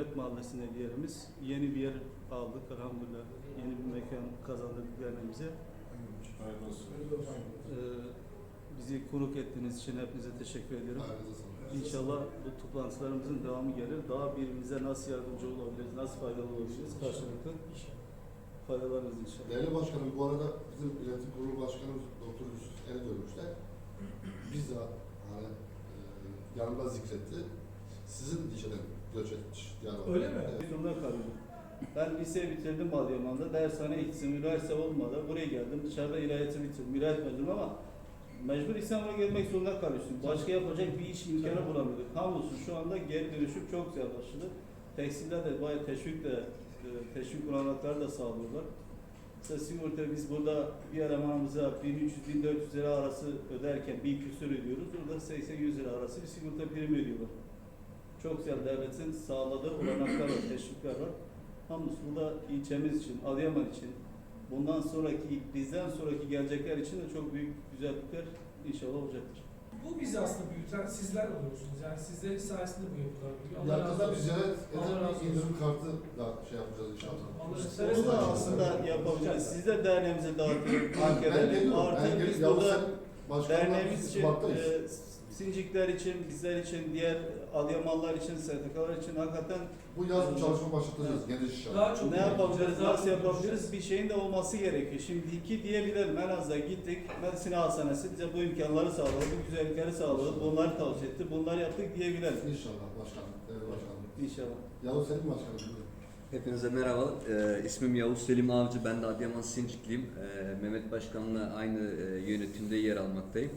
Devlet Mahallesi'nde bir yerimiz. Yeni bir yer aldık elhamdülillah. Yeni bir mekan kazandırdık derneğimize. Hayırlı olsun. Ee, bizi konuk ettiğiniz için hepinize teşekkür ediyorum. İnşallah bu toplantılarımızın devamı gelir. Daha birbirimize nasıl yardımcı olabiliriz, nasıl faydalı olabiliriz karşılıklı faydalarınız inşallah. Değerli başkanım bu arada bizim iletişim kurulu başkanımız Doktor Yusuf Eri görmüşler. Bizzat hani e, yanında zikretti. Sizin dişeden göç etmiş. Yani Öyle mi? Evet. Durumda kalıyorum. Ben liseyi bitirdim Adıyaman'da. Dershane eğitim, üniversite olmadı. Buraya geldim. Dışarıda ilahiyatı bitirdim. İlahiyat mezunum ama mecbur İstanbul'a gelmek zorunda kalıyorsun. Başka yapacak bir iş imkanı bulamıyorduk. Hamdolsun şu anda geri dönüşüm çok güzel başladı. Tekstiller de bayağı teşvik de e, teşvik olanakları da sağlıyorlar. Mesela sigorta biz burada bir elemanımıza 1300-1400 lira arası öderken bir küsür ödüyoruz. Burada 80-100 lira arası bir sigorta primi ödüyorlar. Çok güzel devletin sağladığı olanaklar var, teşvikler var. Hamdolsun burada ilçemiz için, Adıyaman için, bundan sonraki, bizden sonraki gelecekler için de çok büyük güzellikler inşallah olacaktır. Bu bizi aslında büyüten sizler oluyorsunuz. Yani sizlerin sayesinde bu yapılar büyüyor. Allah razı Yakında bir olsun. ziyaret Allah eden razı bir olsun. indirim kartı da şey yapacağız inşallah. Allah Onu razı da olsun. aslında yapabiliriz. Siz de derneğimize dağıtın, fark Ben edelim. geliyorum. Ben Artı geliyorum. biz Yavuz burada sen derneğimiz için, Şubat'tayız. e, Sincikler için, bizler için, diğer Adıyamanlar için, STK'lar için hakikaten Bu yaz bir çalışma başlatacağız. Geniş inşallah. Daha çok ne yapabiliriz, daha nasıl yapabiliriz bir şeyin de olması gerekiyor. Şimdi iki diyebilirim en azından gittik, Medisine Hastanesi bize bu imkanları sağladı, bu güzellikleri sağladı, bunları tavsiye etti, bunları yaptık diyebilirim. İnşallah başkanım. Değerli başkanım. İnşallah. Yavuz senin başkanım. Hepinize merhaba. Ee, ismim Yavuz Selim Avcı. Ben de Adıyaman Sincikliyim. Ee, Mehmet Başkan'la aynı e, yönetimde yer almaktayım.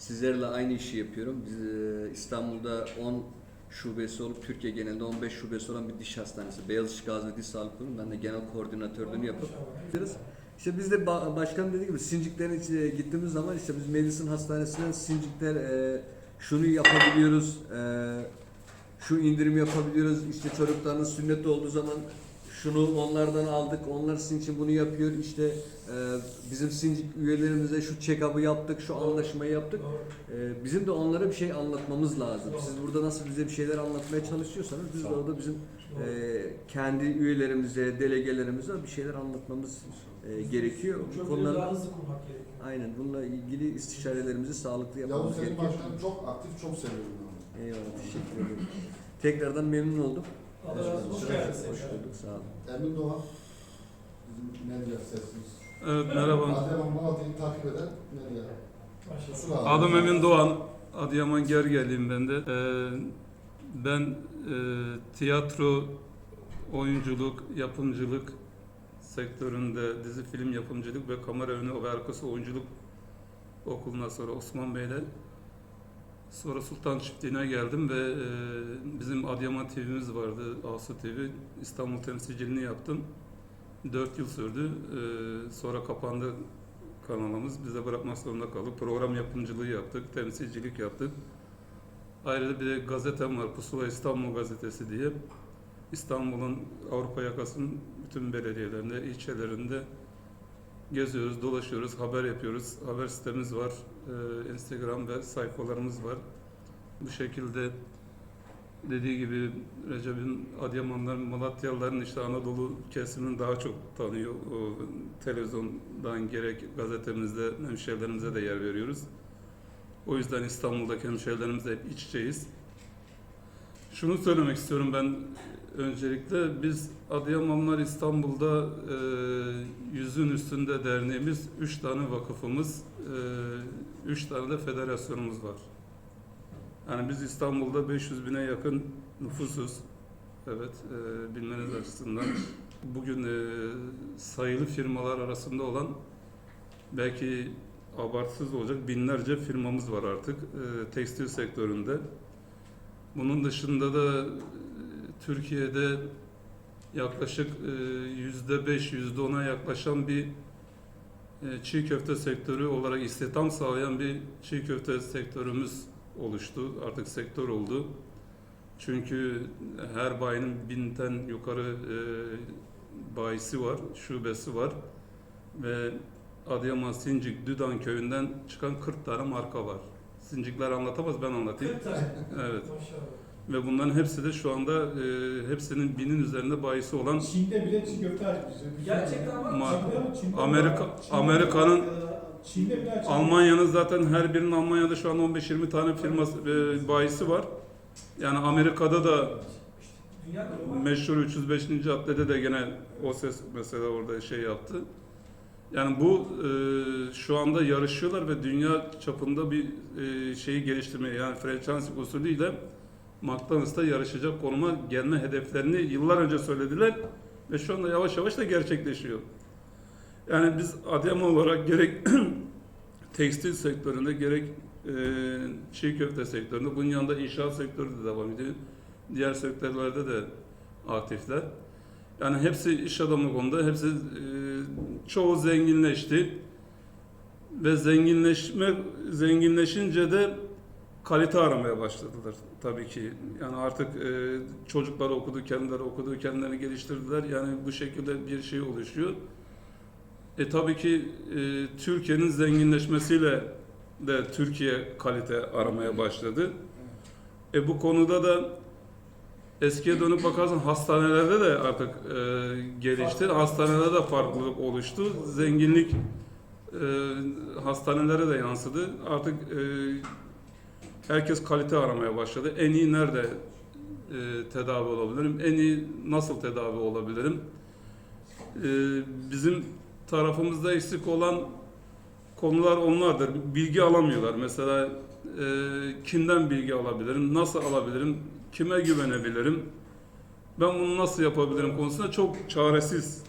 Sizlerle aynı işi yapıyorum. Biz e, İstanbul'da 10 şubesi olup Türkiye genelinde 15 şubesi olan bir diş hastanesi. Beyazıt Gazi Diş Sağlık Kurumu. Ben de genel koordinatörlüğünü yapıp. İşte biz de ba- başkan dediği gibi Sinciklerin içine gittiğimiz zaman işte biz Medicine Hastanesi'nden Sincikler e, şunu yapabiliyoruz, e, şu indirim yapabiliyoruz. İşte çocukların sünneti olduğu zaman şunu onlardan aldık. Onlar sizin için bunu yapıyor. İşte e, bizim Sincik üyelerimize şu check-up'ı yaptık, şu anlaşmayı yaptık. Doğru. E, bizim de onlara bir şey anlatmamız lazım. Siz burada nasıl bize bir şeyler anlatmaya çalışıyorsanız biz de orada bizim e, kendi üyelerimize, delegelerimize bir şeyler anlatmamız e, gerekiyor. Bu konular daha hızlı kurmak gerekiyor. aynen bununla ilgili istişarelerimizi sağlıklı Yavuz yapmamız senin gerekiyor. başkanım çok aktif, çok seviyorum. onu. Eyvallah teşekkür ederim. Tekrardan memnun oldum. Allah razı olsun. Hoş geldiniz. Hoş bulduk sağ olun. Emin Doğan. Bizim medya sesimiz. Evet merhaba. Adıyaman Malatya'yı takip eden medya. Kusura Adım Emin Doğan. Adıyaman Gergerliyim ben de. Ee, ben e, tiyatro, oyunculuk, yapımcılık sektöründe dizi film yapımcılık ve kamera önü ve arkası oyunculuk okuluna sonra Osman Bey'le sonra Sultan Çiftliği'ne geldim ve e, bizim Adıyaman TV'miz vardı, Asu TV. İstanbul temsilciliğini yaptım. 4 yıl sürdü. Ee, sonra kapandı kanalımız. Bize bırakmak zorunda kaldık. Program yapımcılığı yaptık, temsilcilik yaptık. Ayrıca bir de gazetem var, Pusula İstanbul Gazetesi diye. İstanbul'un Avrupa yakasının bütün belediyelerinde, ilçelerinde geziyoruz, dolaşıyoruz, haber yapıyoruz. Haber sitemiz var, ee, Instagram ve sayfalarımız var. Bu şekilde dediği gibi Recep'in Adıyamanların, Malatyalıların işte Anadolu kesimini daha çok tanıyor. O, televizyondan gerek gazetemizde hemşehrilerimize de yer veriyoruz. O yüzden İstanbul'daki hemşehrilerimizle hep iç içeyiz. Şunu söylemek istiyorum ben öncelikle. Biz Adıyamanlar İstanbul'da e, yüzün üstünde derneğimiz, üç tane vakıfımız, e, üç tane de federasyonumuz var. Yani biz İstanbul'da 500 bine yakın nüfusuz. Evet, e, bilmeniz açısından. Bugün e, sayılı firmalar arasında olan belki abartısız olacak binlerce firmamız var artık e, tekstil sektöründe. Bunun dışında da Türkiye'de yaklaşık e, yüzde beş, yüzde ona yaklaşan bir e, çiğ köfte sektörü olarak istihdam sağlayan bir çiğ köfte sektörümüz oluştu. Artık sektör oldu. Çünkü her bayinin binden yukarı e, bayisi var, şubesi var ve Adıyaman Sincik Düdan köyünden çıkan 40 tane marka var. Sincikler anlatamaz ben anlatayım. 40 tane. Evet. Maşallah. Ve bunların hepsi de şu anda e, hepsinin binin üzerinde bayisi olan Çin'de bile çiğ köfte açmış. Gerçekten ama Ma- Çin'de mi? Çin'de Amerika? Çin'de Amerika'nın Çin'de bile. Almanya'nın zaten her birinin Almanya'da şu an 15-20 tane firması e, bayisi var. Yani Amerika'da da dünya global. meşhur 305. caddede de gene o ses mesela orada şey yaptı. Yani bu e, şu anda yarışıyorlar ve dünya çapında bir e, şeyi geliştirmeye yani franchising usulüyle McDonald's'ta yarışacak konuma gelme hedeflerini yıllar önce söylediler ve şu anda yavaş yavaş da gerçekleşiyor. Yani biz Adıyaman olarak gerek tekstil sektöründe gerek e, çiğ köfte sektöründe bunun yanında inşaat sektörü de devam ediyor. Diğer sektörlerde de aktifler. Yani hepsi iş adamı konuda, hepsi e, çoğu zenginleşti ve zenginleşme zenginleşince de kalite aramaya başladılar tabii ki. Yani artık e, çocuklar okudu, kendileri okudu, kendilerini geliştirdiler. Yani bu şekilde bir şey oluşuyor. E tabii ki e, Türkiye'nin zenginleşmesiyle de Türkiye kalite aramaya başladı. E bu konuda da eskiye dönüp bakarsan hastanelerde de artık e, gelişti. Hastanelerde de farklılık oluştu. Zenginlik e, hastanelere de yansıdı. Artık e, herkes kalite aramaya başladı. En iyi nerede e, tedavi olabilirim? En iyi nasıl tedavi olabilirim? E, bizim tarafımızda eksik olan konular onlardır. Bilgi alamıyorlar. Mesela e, kimden bilgi alabilirim? Nasıl alabilirim? Kime güvenebilirim? Ben bunu nasıl yapabilirim konusunda çok çaresiz